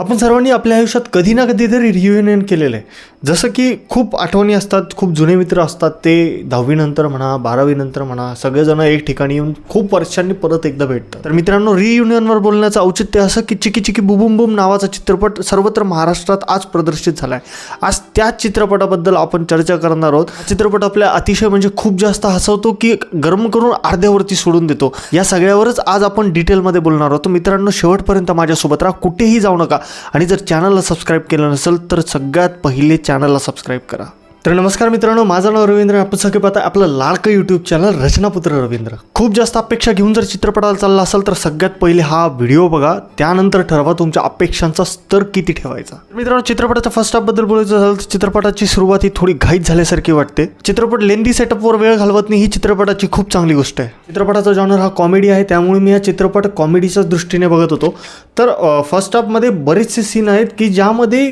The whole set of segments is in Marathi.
आपण सर्वांनी आपल्या आयुष्यात कधी ना कधीतरी रियुनियन केलेलं आहे. जसं की खूप आठवणी असतात खूप जुने मित्र असतात ते दहावीनंतर म्हणा बारावीनंतर म्हणा सगळेजण एक ठिकाणी येऊन खूप वर्षांनी परत एकदा भेटतात. तर मित्रांनो रियुनियनवर बोलण्याचं औचित्य असं की चिकी चिकी बुबुम बुम नावाचा चित्रपट सर्वत्र महाराष्ट्रात आज प्रदर्शित झाला आहे आज त्याच चित्रपटाबद्दल आपण चर्चा करणार आहोत. चित्रपट आपल्या अतिशय म्हणजे खूप जास्त हसवतो की गरम करून अर्ध्यावरती सोडून देतो. या सगळ्यावरच आज आपण डिटेलमध्ये बोलणार आहोत. मित्रांनो शेवटपर्यंत माझ्यासोबत राहा. कुठेही जाऊ नका. आणि जर चॅनलला सबस्क्राईब केलं नसेल तर सगळ्यात पहिले चॅनलला सबस्क्राईब करा. तर नमस्कार मित्रांनो. माझं नाव रवींद्र. आपण सगळे पाहता आपलं लाडकं यूट्यूब चॅनल रचनापुत्र रवींद्र. खूप जास्त अपेक्षा घेऊन जर चित्रपटाला चालला असेल तर सगळ्यात पहिले हा व्हिडिओ बघा. त्यानंतर ठरवा तुमच्या अपेक्षांचा स्तर किती ठेवायचा. मित्रांनो चित्रपटाच्या फर्स्ट हाफबद्दल बोलायचं झालं तर चित्रपटाची सुरुवात ही थोडी घाईत झाल्यासारखी वाटते. चित्रपट लेंदी सेटअपवर वेळ घालवत नाही ही चित्रपटाची खूप चांगली गोष्ट आहे. चित्रपटाचा जॉनर हा कॉमेडी आहे त्यामुळे मी हा चित्रपट कॉमेडीच्या दृष्टीने बघत होतो. तर फर्स्ट हाफमध्ये बरेचसे सीन आहेत की ज्यामध्ये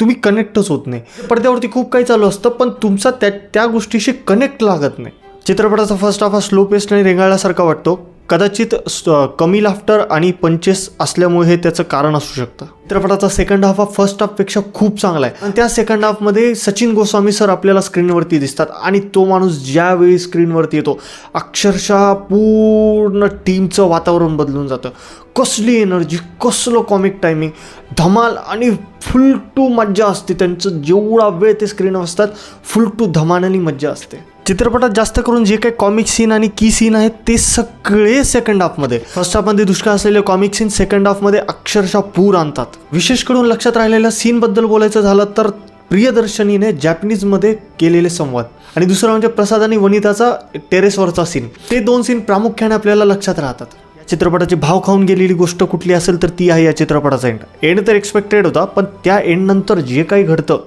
तुम्ही कनेक्टच होत नाही. पडद्यावरती खूप काही चालू असतं पण तुमचा त्या त्या गोष्टीशी कनेक्ट लागत नाही. चित्रपटाचा फर्स्ट हाफ हा स्लो पेस्ट आणि रेंगाळल्यासारखा वाटतो. कदाचित स- कमी लाफ्टर आणि पंचेस असल्यामुळे हे त्याचं कारण असू शकतं. चित्रपटाचा सेकंड हाफ हा फर्स्ट हाफपेक्षा खूप चांगला आहे. आणि त्या सेकंड हाफमध्ये सचिन गोस्वामी सर आपल्याला स्क्रीनवरती दिसतात. आणि तो माणूस ज्यावेळी स्क्रीनवरती येतो अक्षरशः पूर्ण टीमचं वातावरण बदलून जातं. कसली एनर्जी कसलं कॉमिक टायमिंग धमाल आणि फुल टू मज्जा असते. त्यांचं जेवढा वेळ ते स्क्रीनवर असतात फुल टू धमाल आणि मज्जा असते. चित्रपटात जास्त करून जे काही कॉमिक सीन आणि की सीन आहेत ते सगळे सेकंड हाफमध्ये फर्स्ट हाफमध्ये दुष्काळ असलेले कॉमिक सीन सेकंड हाफमध्ये अक्षरशः पूर आणतात. विशेष करून लक्षात राहिलेल्या सीनबद्दल बोलायचं झालं तर प्रियदर्शनीने जॅपनीजमध्ये केलेले संवाद. आणि दुसरं म्हणजे प्रसाद आणि वनिताचा टेरेसवरचा सीन ते दोन सीन प्रामुख्याने आपल्याला लक्षात राहतात. चित्रपटाची भाव खाऊन गेलेली गोष्ट कुठली असेल तर ती आहे या चित्रपटाचा एंड एंड तर एक्सपेक्टेड होता पण त्या एंड नंतर जे काही घडतं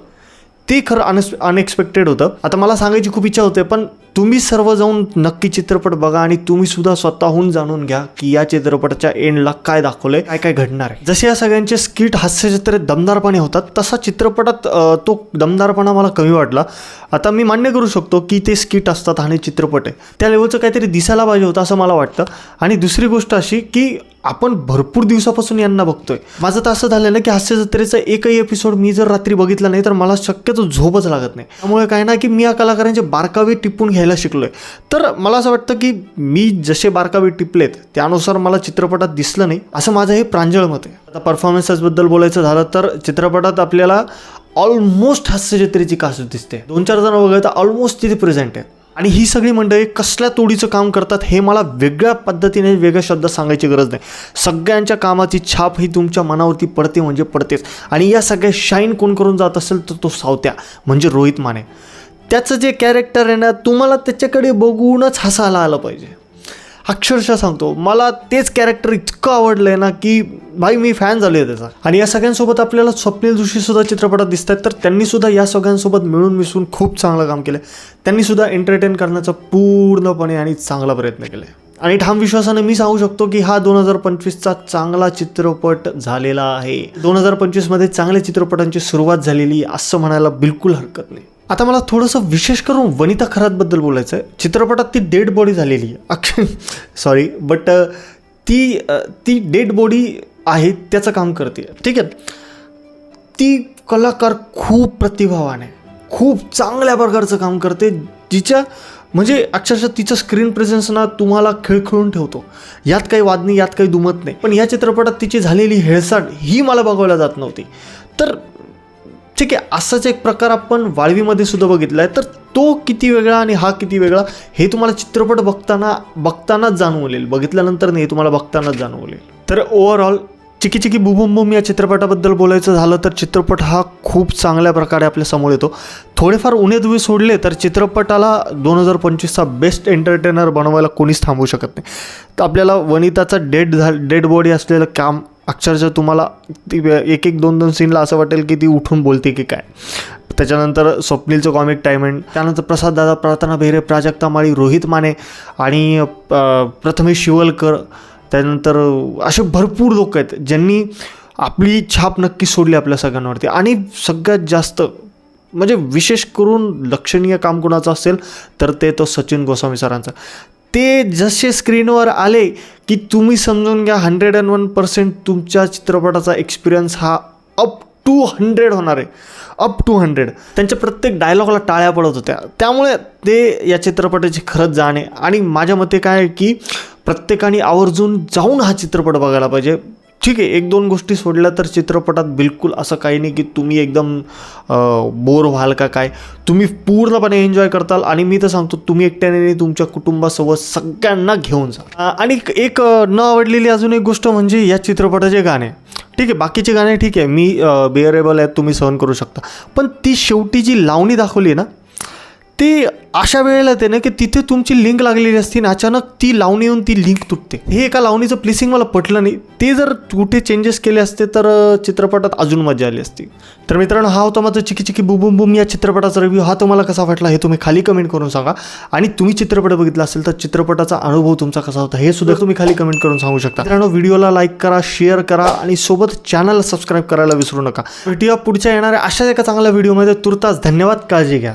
ते खरं अनएक्सपेक्टेड होतं. आता मला सांगायची खूप इच्छा होते पण तुम्ही सर्व जाऊन नक्की चित्रपट बघा आणि तुम्ही सुद्धा स्वतःहून जाणून घ्या की या चित्रपटाच्या एंडला काय दाखवलंय काय काय घडणार आहे. जसे या सगळ्यांचे स्किट हास्यचित्रे दमदारपणे होतात तसा चित्रपटात तो दमदारपणा मला कमी वाटला. आता मी मान्य करू शकतो की ते स्किट असतात आणि चित्रपट आहे. त्या लेवलचं काहीतरी दिसायला पाहिजे होतं असं मला वाटतं. आणि दुसरी गोष्ट अशी की आपण भरपूर दिवसापासून यांना बघतोय. माझं तर असं झालं ना की हास्य जत्रेचा एकही एपिसोड मी जर रात्री बघितला नाही तर मला शक्यतो झोपच लागत नाही. त्यामुळे काय ना की मी या कलाकारांचे बारकावे टिपून घ्यायला आहे तर मला असं वाटतं की मी जसे बारकावे टिपलेत त्यानुसार मला चित्रपटात दिसलं नाही असं माझं हे प्रांजळ मत आहे. आता परफॉर्मन्सेसबद्दल बोलायचं झालं तर चित्रपटात आपल्याला ऑलमोस्ट हास्यचित्रेची कासू दिसते. दोन चार जण वगळता ऑलमोस्ट तिथे प्रेझेंट आहे आणि ही सगळी मंडळी कसल्या तोडीचं काम करतात हे मला वेगळ्या पद्धतीने वेगळ्या शब्दात सांगायची गरज नाही. सगळ्यांच्या कामाची छाप ही तुमच्या मनावरती पडते म्हणजे पडतेच. आणि या सगळ्या शाईन कोण करून जात असेल तर तो सावत्या म्हणजे रोहित माने. त्याचं जे कॅरेक्टर आहे ना तुम्हाला त्याच्याकडे बघूनच हसायला आलं पाहिजे. अक्षरशः सांगतो मला तेच कॅरेक्टर इतकं आवडलं आहे ना की भाई मी फॅन झालो आहे त्याचा. आणि या सगळ्यांसोबत आपल्याला स्वप्नील जोशीसुद्धा चित्रपटात दिसत आहेत तर त्यांनीसुद्धा या सगळ्यांसोबत मिळून मिसळून खूप चांगलं काम केलं त्यांनीसुद्धा एंटरटेन करण्याचा पूर्णपणे आणि चांगला प्रयत्न केला आहे आणि ठाम विश्वासाने मी सांगू शकतो की हा दोन हजार पंचवीसचा चांगला चित्रपट झालेला आहे. दोन हजार पंचवीसमध्ये चांगल्या चित्रपटांची सुरुवात झालेली असं म्हणायला बिलकुल हरकत नाही. आता मला थोडंसं विशेष करून वनिता खरातबद्दल बोलायचं आहे चित्रपटात ती डेड बॉडी झालेली आहे. अक्ष सॉरी बट ती ती डेड बॉडी आहे त्याचं काम करते. ठीक आहे? ती कलाकार खूप प्रतिभावान आहे. खूप चांगल्या प्रकारचं काम करते जिच्या म्हणजे अक्षरशः तिचं स्क्रीन प्रेझेन्स ना तुम्हाला खिळखिळून ठेवतो. यात काही वाद नाही यात काही दुमत नाही. पण या चित्रपटात तिची झालेली हेळसाट ही मला बघवल्या जात नव्हती. तर ठीक आहे असाच एक प्रकार आपण वाळवीमध्ये सुद्धा बघितला आहे तर तो किती वेगळा आणि हा किती वेगळा हे तुम्हाला चित्रपट बघताना बघतानाच जाणवलेल. येईल बघितल्यानंतर नाही तुम्हाला बघतानाच जाणवून तर ओव्हरऑल चिकी चिकी बुबुम बुम या चित्रपटाबद्दल बोलायचं झालं तर चित्रपट हा खूप चांगल्या प्रकारे आपल्यासमोर येतो. थोडेफार उणे सोडले तर चित्रपटाला दोन हजार पंचवीसचा बेस्ट एंटरटेनर बनवायला कोणीच थांबवू शकत नाही. तर आपल्याला वनिताचा डेड झा डेड बॉडी असलेलं काम अक्षरशः तुम्हाला ती एक एक दोन दोन सीनला असं वाटेल की ती उठून बोलते की काय. त्याच्यानंतर स्वप्नीलचं कॉमिक टायमेंट त्यानंतर प्रसाद दादा प्रार्थना बेहरे प्राजक्ता माळी रोहित माने आणि प्रथमेश शिवलकर त्यानंतर असे भरपूर लोक आहेत ज्यांनी आपली छाप नक्की सोडली आपल्या सगळ्यांवरती. आणि सगळ्यात जास्त म्हणजे विशेष करून लक्षणीय काम कोणाचं असेल तर ते तो सचिन गोस्वामी सरांचा. ते जसे स्क्रीनवर आले की तुम्ही समजून घ्या हंड्रेड अँड वन पर्सेंट तुमच्या चित्रपटाचा एक्सपिरियन्स हा अप टू हंड्रेड होणार आहे. अप टू हंड्रेड त्यांच्या प्रत्येक डायलॉगला टाळ्या पडत होत्या. त्यामुळे ते या चित्रपटाची खरंच जाण आहे. आणि माझ्या मते काय आहे की प्रत्येकाने आवर्जून जाऊन हा चित्रपट बघायला पाहिजे. ठीक आहे एक दोन गोष्टी सोडल्या तर चित्रपटात बिलकुल असं काही नाही की तुम्ही एकदम बोर व्हाल का काय. तुम्ही पूर्णपणे एन्जॉय करताल आणि मी तर सांगतो तुम्ही एकट्याने नाही, तुमच्या कुटुंबासोबत सगळ्यांना घेऊन जा. आणि एक न आवडलेली अजून एक गोष्ट म्हणजे या चित्रपटाचे गाणे. ठीक आहे बाकीचे गाणे ठीक आहे मी बिअरेबल आहेत तुम्ही सहन करू शकता. पण ती शेवटी जी लावणी दाखवली आहे ना ते अशा वेळेला ते ना की तिथे तुमची लिंक लागलेली असती आणि अचानक ती लावणी येऊन ती लिंक तुटते. हे एका लावणीचं प्लेसिंग मला पटलं नाही. ते जर कुठे चेंजेस केले असते तर चित्रपटात अजून मजा आली असती. तर मित्रांनो हा होता माझा चिकी चिकी बुम बुम बुम या चित्रपटाचा रिव्ह्यू हा तुम्हाला कसा वाटला हे तुम्ही खाली कमेंट करून सांगा. आणि तुम्ही चित्रपट बघितला असेल तर चित्रपटाचा अनुभव तुमचा कसा होता हे सुद्धा तुम्ही खाली कमेंट करून सांगू शकता. मित्रांनो व्हिडिओला लाईक करा शेअर करा आणि सोबत चॅनलला सबस्क्राईब करायला विसरू नका. भेटूया पुढच्या येणाऱ्या अशाच एका चांगल्या व्हिडिओमध्ये तुर्तास धन्यवाद काळजी घ्या.